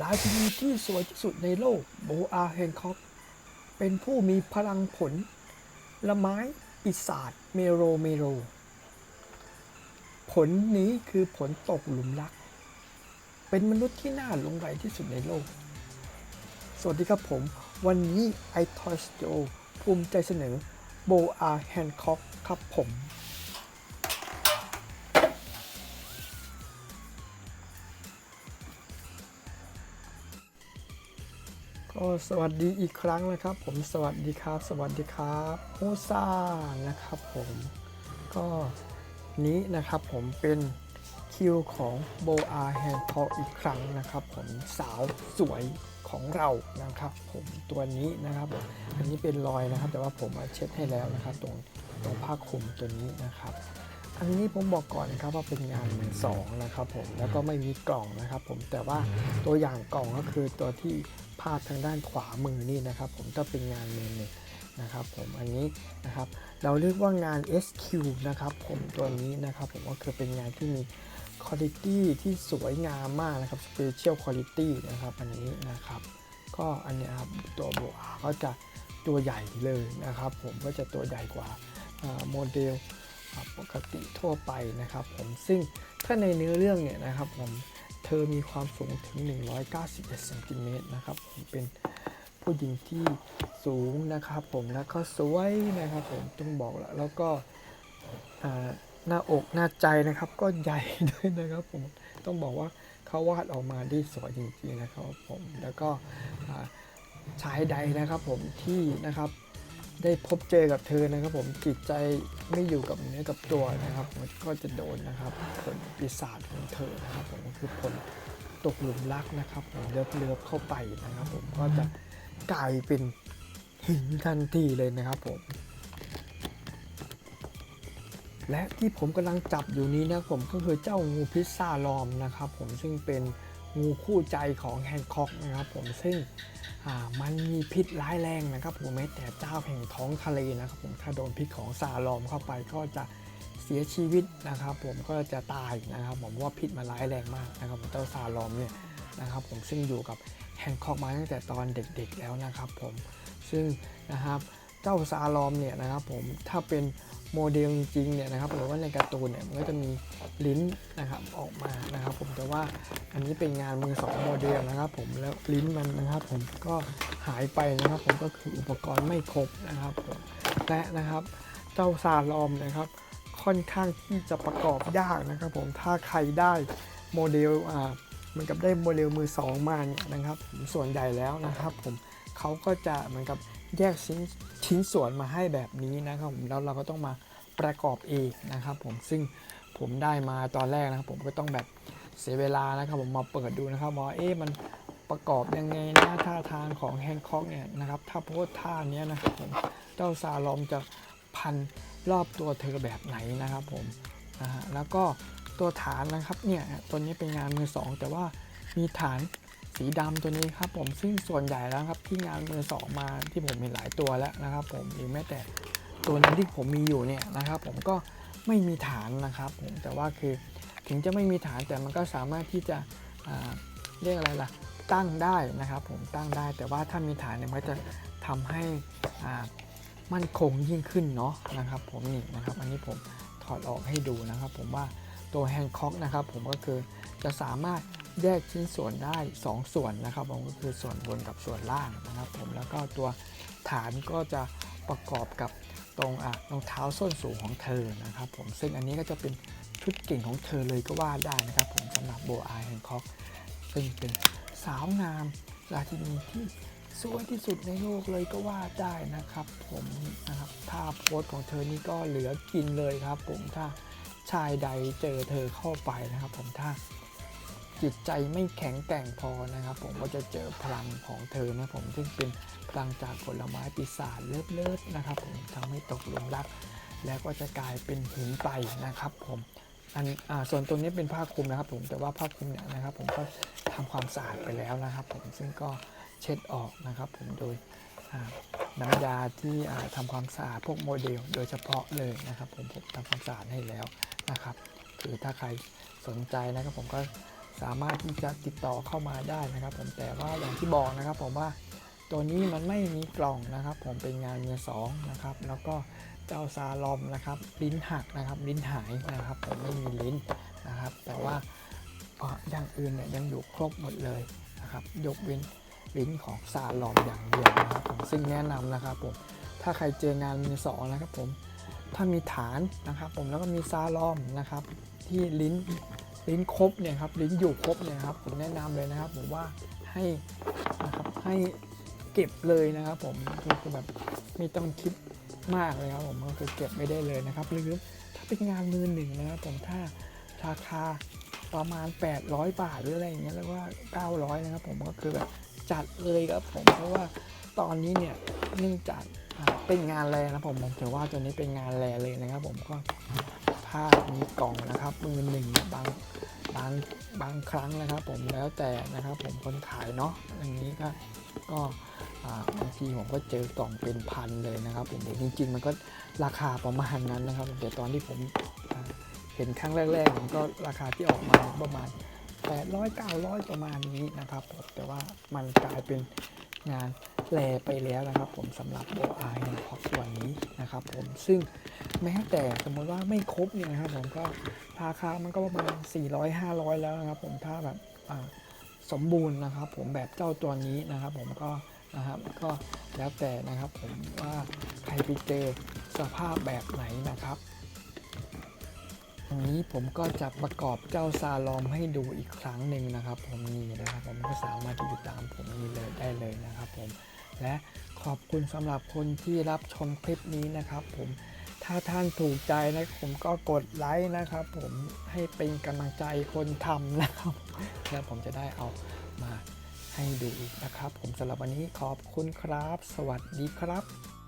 ราชินีที่สวยที่สุดในโลกโบอาแฮนคอกเป็นผู้มีพลังผล ละไม้ปีศาจเมโรเมโร ผลนี้คือผลตกหลุมรัก เป็นมนุษย์ที่น่าหลงใหลที่สุดในโลก สวัสดีครับผม วันนี้ไอทอยสโตภูมิใจเสนอโบอาแฮนคอกครับผม ก็สวัสดีอีกครั้งนะครับ ผมสวัสดีครับ สวัสดีครับโฮซ่านะครับผมก็นี้นะครับผมเป็นคิวของโบอาแฮนทออีกครั้งนะครับ ผมสาวสวยของเรานะครับผมตัวนี้นะครับผมอันนี้เป็นรอยนะครับ แต่ว่าผมมาเช็ดให้แล้วนะครับ ตรงตรงผ้าคลุมตัวนี้นะครับ อันนี้ผมบอกก่อนนะครับว่าเป็นงานมือสองนะครับผมแล้วก็ไม่มีกล่องนะครับผมแต่ว่าตัวอย่างกล่องก็คือตัวที่ภาพทางด้านขวามือนี่นะครับผมถ้าเป็นงานมือหนึ่งนะครับผมอันนี้นะครับเราเรียกว่างาน SQ นะครับผมตัวนี้นะครับผมก็คือเป็นงานที่มีคุณภาพที่สวยงามมากนะครับ Special Quality นะครับอันนี้นะครับก็อันนี้ครับตัวโบอาก็จะตัวใหญ่เลยนะครับผมก็จะตัวใหญ่กว่าโมเดล ปกติทั่วไปนะครับผมซึ่งถ้าในเนื้อเรื่องเนี่ยนะครับผมเธอมีความสูงถึง 191เซนติเมตรนะครับผมเป็นผู้หญิงที่สูงนะครับผมแล้วก็สวยนะครับผมต้องบอกแล้วแล้วก็หน้าอกหน้าใจนะครับก็ใหญ่ด้วยนะครับผมต้องบอกว่าเขาวาดออกมาได้สวยจริงๆนะครับผมแล้วก็ชายใดนะครับผมที่นะครับ ได้พบเจอกับเธอนะครับ ผมจิตใจไม่อยู่กับเนื้อกับตัวนะครับ มันก็จะโดนนะครับผลปีศาจของเธอนะครับ ผมก็คือผลตกหลุมรักนะครับ ผมเลิฟเลิฟเข้าไปนะครับ ผมก็จะกลายเป็นหินทันทีเลยนะครับผม และที่ผมกำลังจับอยู่นี้นะครับผมก็คือเจ้างูพิซซ่าลอมนะครับ ผมซึ่งเป็น งูคู่ใจของแฮนค็อกนะครับผมซึ่งมันมีพิษร้ายแรงนะครับผมแม้แต่เจ้าแห่งท้องทะเลนะครับผมถ้าโดนพิษของซาลอมเข้าไปก็จะเสียชีวิตนะครับ ผมก็จะตายนะครับผมว่าพิษมันร้ายแรงมากนะครับเจ้าซาลอมเนี่ยนะครับผมซึ่งอยู่กับแฮนค็อกมาตั้งแต่ตอนเด็กๆแล้วนะครับผมซึ่งนะครับ เจ้าซาลอมเนี่ยนะครับผมถ้าเป็นโมเดลจริงเนี่ยนะครับหรือว่าในการ์ตูนเนี่ยมันก็จะมีลิ้นนะครับออกมานะครับ ผมแต่ว่าอันนี้เป็นงานมือสองโมเดลนะครับ ผมแล้วลิ้นมันนะครับ ผมก็หายไปนะครับ ผมก็คืออุปกรณ์ไม่ครบนะครับผมและนะครับเจ้าซาลอมนะครับ ค่อนข้างที่จะประกอบยากนะครับ ผมถ้าใครได้โมเดลอ่าเหมือนกับได้โมเดลมือสองมาเนี่ยนะครับผมส่วนใหญ่แล้วนะครับ ผมเขาก็จะเหมือนกับ แยกชิ้นชิ้นส่วนมาให้แบบนี้นะครับผมแล้วเราก็ต้องมาประกอบเองนะครับผมซึ่งผมได้มาตอนแรกนะครับ ผมก็ต้องแบบเสียเวลานะครับผมมาเปิดดูนะครับว่าเอ๊ะมันประกอบยังไงนะท่าทางของแฮนค็อกเนี่ยนะครับถ้าโพสท่านี้นะครับผมเจ้าซาลอมจะพันรอบตัวเธอแบบไหนนะครับผมนะฮะแล้วก็ตัวฐานนะครับเนี่ยตัวนี้เป็นงานมือสองแต่ว่ามีฐาน สีดำตัวนี้ครับผมซึ่งส่วนใหญ่แล้วครับที่งานมือสองมาที่ผมเห็นหลายตัวแล้วนะครับ ผมหรือแม้แต่ตัวนั้นที่ผมมีอยู่เนี่ยนะครับ ผมก็ไม่มีฐานนะครับผมแต่ว่าคือถึงจะไม่มีฐานแต่มันก็สามารถที่จะเรียกอะไรล่ะตั้งได้นะครับผมตั้งได้แต่ว่าถ้ามีฐานเนี่ยมันจะทำให้มั่นคงยิ่งขึ้นเนาะนะครับ ผมนี่นะครับอันนี้ผมถอดออกให้ดูนะครับ ผมว่าตัวแฮนค็อกนะครับผมก็คือจะสามารถ แยกชิ้นส่วนได้ 2 ส่วนนะครับผมก็คือส่วนบนกับส่วนล่างนะครับผมแล้วก็ตัวฐานก็จะประกอบกับตรงอะรองเท้าส้นสูงของเธอนะครับผมซึ่งอันนี้ก็จะเป็นชุดเก่งของเธอเลยก็ว่าได้นะครับผมสำหรับโบอาแฮนค็อกซึ่งเป็นสาวงามราชินีที่สวยที่สุดในโลกเลยก็ว่าได้นะครับผมนะครับถ้าโพสต์ของเธอนี่ก็เหลือกินเลยครับผมถ้าชายใดเจอเธอเข้าไปนะครับผมถ้า จิตใจไม่แข็งแกร่งพอนะครับ ผมก็จะเจอพลังของเธอนะผมซึ่งเป็นพลังจากผลไม้ปีศาจเลิศๆนะครับ ผมทำให้ตกหลุมรัก แล้วก็จะกลายเป็นหินไปนะครับ ผมอันอส่วนตรงนี้เป็นผ้าคลุมนะครับ ผมแต่ว่าผ้าคลุมเนี่ยนะครับ ผมก็ทำความสะอาดไปแล้วนะครับ ผมซึ่งก็เช็ดออกนะครับ ผมโดยน้ำยาที่อ่าทำความสะอาดพวกโมเดล โดยเฉพาะเลยนะครับ ผมผมทำความสะอาดให้แล้วนะครับ คือถ้าใครสนใจนะครับผมก็ สามารถที่จะติดต่อเข้ามาได้นะครับ ผมแต่ว่าอย่างที่บอกนะครับ ผมว่าตัวนี้มันไม่มีกล่องนะครับ ผมเป็นงานมือสองนะครับ แล้วก็เจ้าซาลอมนะครับ ลิ้นหักนะครับ ลิ้นหายนะครับ ผมไม่มีลิ้นนะครับ แต่ว่าอย่างอื่นเนี่ยยังอยู่ครบหมดเลยนะครับ ยกเว้นลิ้นของซาลอมอย่างเดียวนะครับผมซึ่งแนะนำนะครับผมถ้าใครเจองานมือสองนะครับผมถ้ามีฐานนะครับ ผมแล้วก็มีซาลอมนะครับ ที่ลิ้น ลิ้นครบเนี่ยครับลิ้นอยู่ครบเนี่ยครับผมแนะนำเลยนะครับ ผมว่าให้นะครับให้เก็บเลยนะครับ ผมคือคือแบบไม่ต้องคิดมากเลยครับผมก็คือเก็บไม่ได้เลยนะครับ หรือถ้าเป็นงานมือหนึ่งนะครับผมถ้าราคาประมาณ 800 บาทหรืออะไรอย่างเงี้ยแล้วว่า 900 นะครับ ผมก็คือแบบจัดเลยครับผมเพราะว่าตอนนี้เนี่ยเนื่องจากเป็นงานแรนะผมผมถือว่าตัวนี้เป็นงานแรเลยนะครับ ผมก็ ถ้ามีกล่องนะครับมือหนึ่งบางบางบางครั้งนะครับ ผมแล้วแต่นะครับ ผมคนขายเนาะอย่างนี้ก็ก็บางทีผมก็เจอกล่องเป็นพันเลยนะครับ ผมจริง ๆ มันก็ราคาประมาณนั้นนะครับแต่ตอนที่ผมเห็นครั้งแรกๆผมก็ราคาที่ออกมาประมาณ 800 900 ประมาณนี้นะครับแต่ว่ามันกลายเป็นงาน แลไปแล้วนะครับ ผมสำหรับโบอาร์พอตัวนี้นะครับ ผมซึ่งแม้แต่สมมติว่าไม่ครบเนี่ยนะครับผมก็ราคามันก็ประมาณ 400 500 แล้วนะครับ ผมถ้าแบบสมบูรณ์นะครับ ผมแบบเจ้าตัวนี้นะครับ ผมก็นะครับก็แล้วแต่นะครับผมว่าใครไปเจอสภาพแบบไหนนะครับอันนี้ผมก็จะประกอบเจ้าซาลอมให้ดูอีกครั้งหนึ่งนะครับ ผมนี่นะครับผมก็สามารถที่จะตามผมนี่เลยได้เลยนะครับผม และขอบคุณสำหรับคนที่รับชมคลิปนี้นะครับ ผมถ้าท่านถูกใจนะผมก็กดไลค์นะครับ ผมให้เป็นกำลังใจคนทำนะครับ แล้วผมจะได้เอามาให้ดูอีกนะครับ ผมสำหรับวันนี้ขอบคุณครับ สวัสดีครับ